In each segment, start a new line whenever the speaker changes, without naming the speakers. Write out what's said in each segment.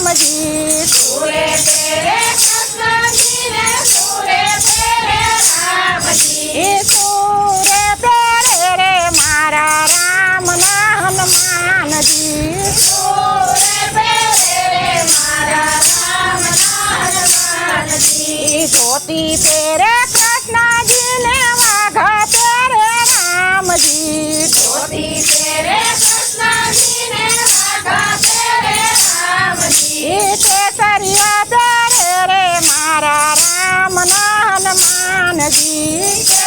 मजीद पूरे
तेरे पूरे तेरे नाम मजीद
तेरे राम जी पूरे तेरे
रे मारा राम ना हनुमान
जी धोती तेरे कृष्णा जी ने वाघा तेरे नाम जी धोती
तेरे जी ने
Magic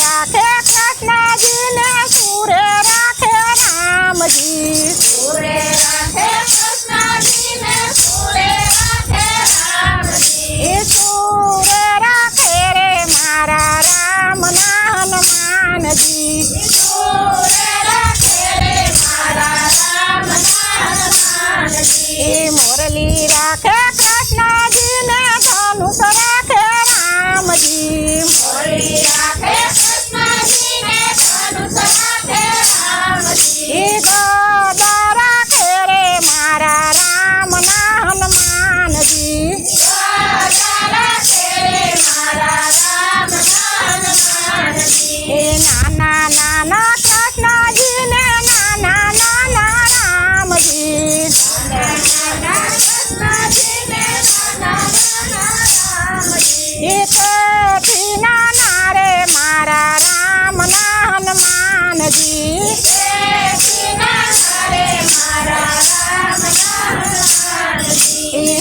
राखे कृष्ण जी ने सूर्य राखे राम जी।
सूरे राखे कृष्ण जी ने सूर्य राखे राम जी।
सूर्य राखे रे मारा राम ना हनुमान जी।
सूर्य राखे रे मारा राम ना हनुमान
जी। मुरली राखे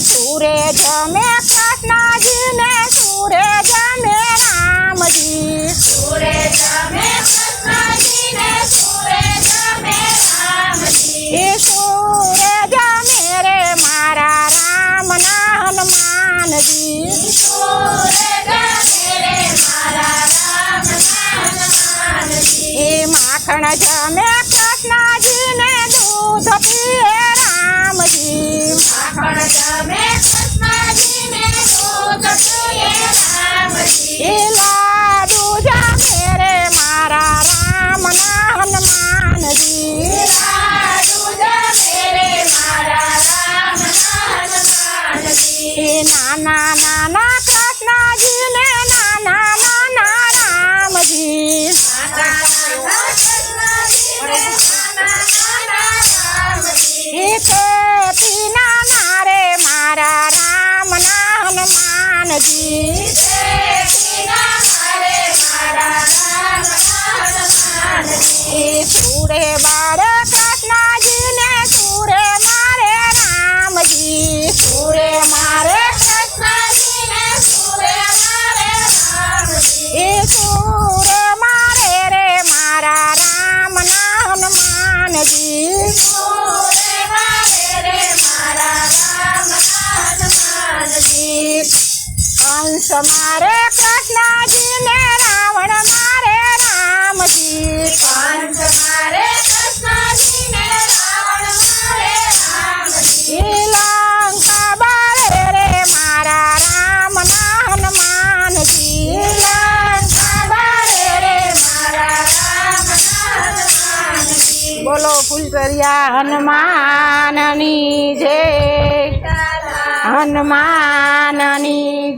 सूरज में कृष्णा जी ने सूरज में राम जी
सूरज जी ने सूरज में राम जी।
मारा राम ना માખણ જમે કૃષ્ણજીને દૂધ પીએ રામજી
માખણ જમે કૃષ્ણજીને દૂધ પીએ રામજી
એ લાડુ જમે રે મારા રામના હનુમાનજી
લાડુ જમે રે મારા રામના હનુમાનજી
એ નાના નાના कूड़े मारे कृष्णा जी ने कूड़े मारे राम जी। कूड़े मारे कृष्णा जी
ने कूड़े मारे राम
जी। कूड़े मारे रे मारा राम ना मान जी।
कूड़े मारे रे मारा राम ना हनुमान जी।
हंस मारे कृष्णा जी ने राम બોલો ફૂલકરિયા હનુમાનની જય. હનુમાનની